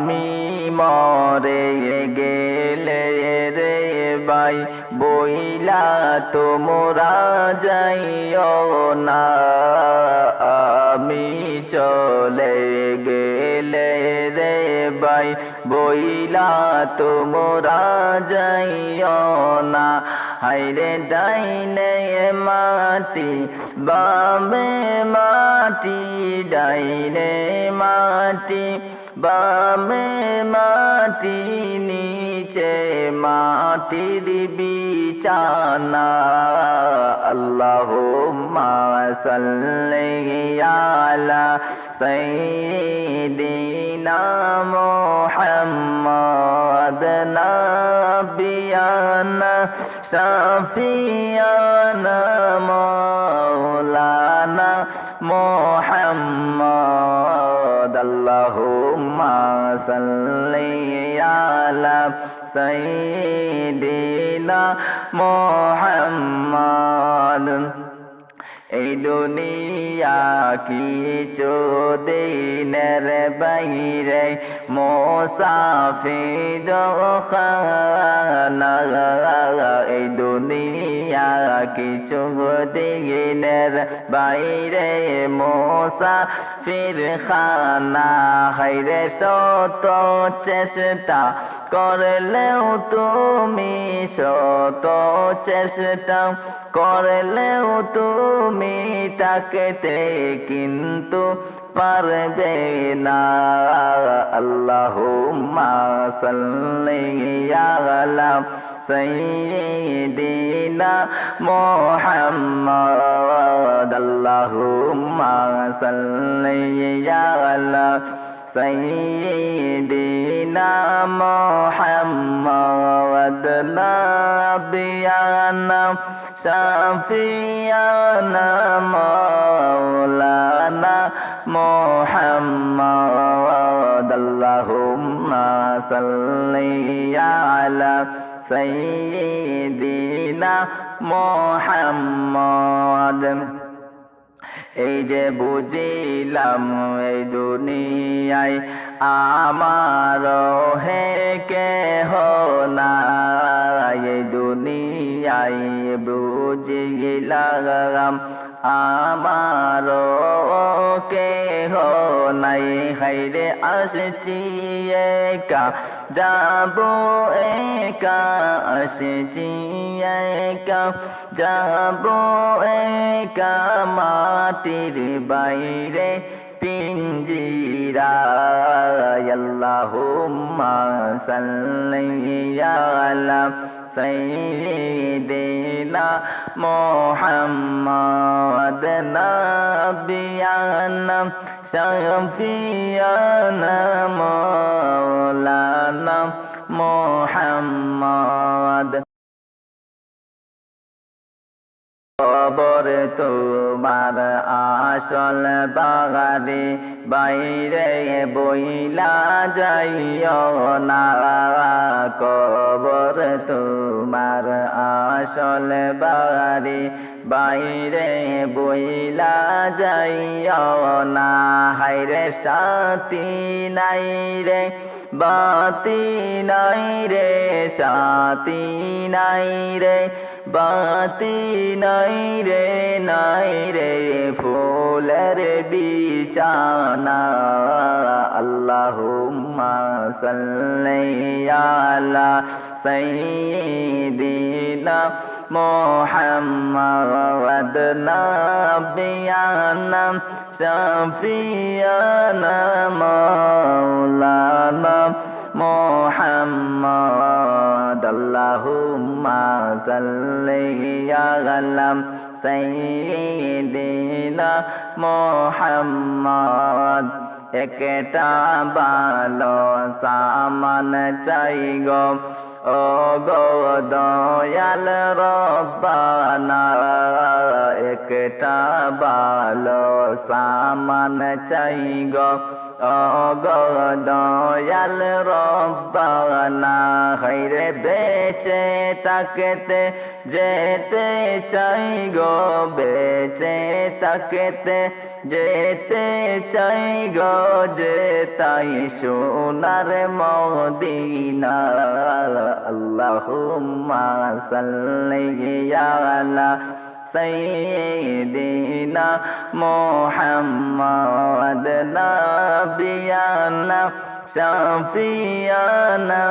আমি মরে গেলে রে ভাই, বইলা তোমরা যাইও না। আমি চলে গেলে রে ভাই, বইলা তোমরা যাইও না। হাইরে ডাইনে মাটি, বামে মাটি, ডাইনে মাটি বামে মাটি নিচে মাটির বিছানা। সাল্লি আলা সাইয়্যিদিনা মুহাম্মদ নাবিয়ানা শাফিয়ানা মাওলানা মুহাম্মদ সাল্লি আলা সাইয়্যিদিনা মুহাম্মদ এই দুনিয়া কিছু দিনের বাইরে মোসাফির খানা। এই দুনিয়া কিছু দিনের বাইরে মোসাফির খানা হাইরে শত চেষ্টা করলেও তুমি শত চেষ্টা করলেও তুমি তাকেতে কিন্তু পারবে না। আল্লাহুম্মা সাল্লি আলা সাইয়্যিদিনা মুহাম্মদ। اللهم صل على سيدنا محمد نبينا شفيعنا مولانا محمد. اللهم صل على سيدنا محمد. এই যে বুঝিলাম এই দুনিয়ায় আমার হে কে না এই দুনিয়ায় বুঝিলাম আমার কে নাই। হাইরে আসছি একা, যাব একা। আসছি একা, যাব একা। মাটির বাইরে পিঞ্জিরা আল্লাহুম্মা সাল্লি আলা না মোহাম্মদ নবিয়ানা শফিয়ানা মৌলানা মোহাম্মদ। খবর তোমার আ আসল বাগারে বাইরে বইলা যাইও না। কবর তোমার আসল বাগারে বাইরে বইলা যাইও না। হাইরে সাথী নাই রে, বাতি নাই রে সাথী নাই রে। বাতি নাই রে নাই রে, ফুলের বিছানা। আল্লাহুম্মা সাল্লি আলা সাইয়্যিদিনা মোহাম্মদ নাবিয়ানা শাফিয়ানা মাওলানা মোহাম্মদ। আল্লাহুম্মা صل على سيدنا محمد একটা ভালো সামান চাই গো ও গো দয়াল রব্বানা একটা ভালো সামান চাই গো ও গো দয়াল রব্বানা হাইরে বেচে তাকেতে যেতে চাই গো, বেচে তাকেতে যেতে চাই গো, যে তাই সোনার মদিনা। আল্লাহুম্মা সাল্লি আলা না মোহাম্মদ নাবিয়ানা শাফিয়ানা